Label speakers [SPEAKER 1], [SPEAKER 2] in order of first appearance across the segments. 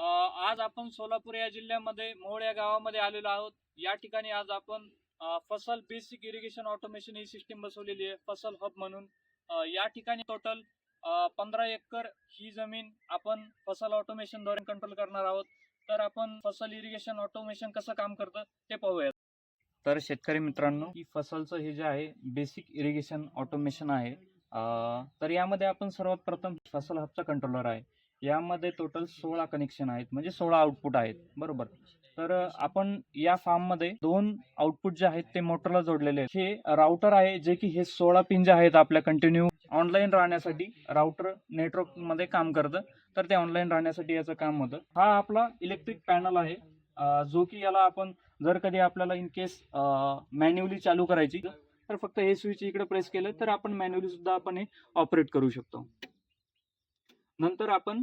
[SPEAKER 1] आज आपण सोलापूर या जिल्ह्यामध्ये मोहोळ या गावामध्ये आलेलो आहोत. या ठिकाणी आज आपण फसल बेसिक इरिगेशन ऑटोमेशन ही सिस्टीम बसवलेली आहे फसल हब म्हणून. या ठिकाणी टोटल पंधरा एकर ही जमीन आपण फसल ऑटोमेशनद्वारे कंट्रोल करणार आहोत. तर आपण फसल इरिगेशन ऑटोमेशन कसं काम करतं ते पाहूयात. तर शेतकरी मित्रांनो ही फसलचं हे जे आहे बेसिक इरिगेशन ऑटोमेशन आहे. तर यामध्ये आपण सर्वात प्रथम फसल हबचा कंट्रोलर आहे. यामध्ये टोटल सोळा कनेक्शन आहेत म्हणजे सोळा आउटपुट आहेत. बरोबर? तर आपण या फार्ममध्ये दोन आउटपुट जे आहेत ते मोटरला जोडलेले आहेत. हे राउटर आहे जे की हे सोळा पिन जे आहेत आपल्या कंटिन्यू ऑनलाईन राहण्यासाठी राउटर नेटवर्कमध्ये काम करतं. तर ते ऑनलाईन राहण्यासाठी याचं काम होतं. हा आपला इलेक्ट्रिक पॅनल आहे. जो की याला आपण जर कधी आपल्याला इन केस मॅन्युअली चालू करायची तर फक्त हे स्विच इकडे प्रेस केलं तर आपण मॅन्युअली सुद्धा आपण हे ऑपरेट करू शकतो. नंतर आपण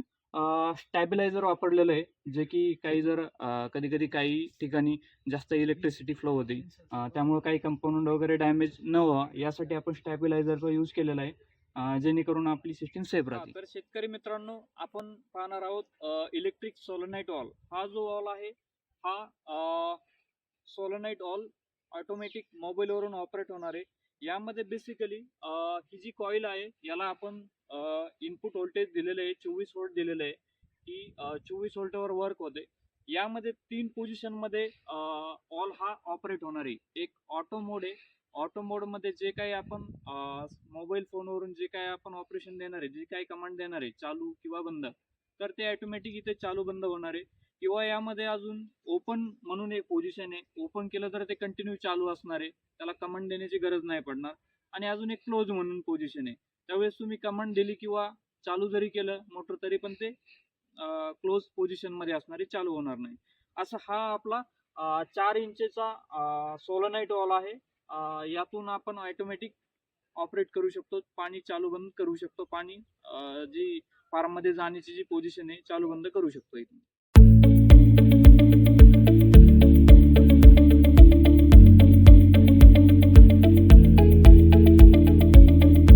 [SPEAKER 1] स्टॅबिलायझर वापरलेलं आहे जे की काही जर कधी कधी काही ठिकाणी जास्त इलेक्ट्रिसिटी फ्लो होते. त्यामुळे काही कंपोनंट वगैरे डॅमेज न व्हावा यासाठी आपण स्टॅबिलायझरचा यूज केलेला आहे. जेणेकरून आपली सिस्टीम सेफ राहते. तर शेतकरी मित्रांनो आपण पाहणार आहोत इलेक्ट्रिक सोलनाईट ऑल हा जो ऑल आहे हा सोलनाईट ऑल ऑटोमॅटिक मोबाईलवरून ऑपरेट होणार आहे. यामध्ये बेसिकली ही जी कॉईल आहे याला आपण इनपुट व्होल्टेज दिलेलं आहे चोवीस वोल्ट दिलेलं आहे. ही चोवीस व्होल्टवर वर्क होते. यामध्ये तीन पोझिशनमध्ये ऑल हा ऑपरेट होणार आहे. एक ऑटो मोड आहे. ऑटो मोडमध्ये जे काही आपण मोबाईल फोनवरून जे काही आपण ऑपरेशन देणार आहे जे काही कमांड देणार आहे चालू किंवा बंद तर ते ऑटोमॅटिक इथे चालू बंद होणार आहे. किंवा यामध्ये अजून ओपन म्हणून एक पोझिशन आहे. ओपन केलं तर ते कंटिन्यू चालू असणार आहे. त्याला कमांड देण्याची गरज नाही पडणार. आणि अजून एक क्लोज म्हणून पोझिशन आहे. त्यावेळेस तुम्ही कमांड दिली किंवा चालू जरी केलं मोटर तरी पण ते क्लोज पोझिशनमध्ये असणारे चालू होणार नाही. असं हा आपला चार इंचेचा सोलनाईट वॉल आहे. यातून आपण ऑटोमॅटिक ऑपरेट करू शकतो. पाणी चालू बंद करू शकतो. पाणी जी फार्ममध्ये जाण्याची जी पोझिशन आहे चालू बंद करू शकतो इथून.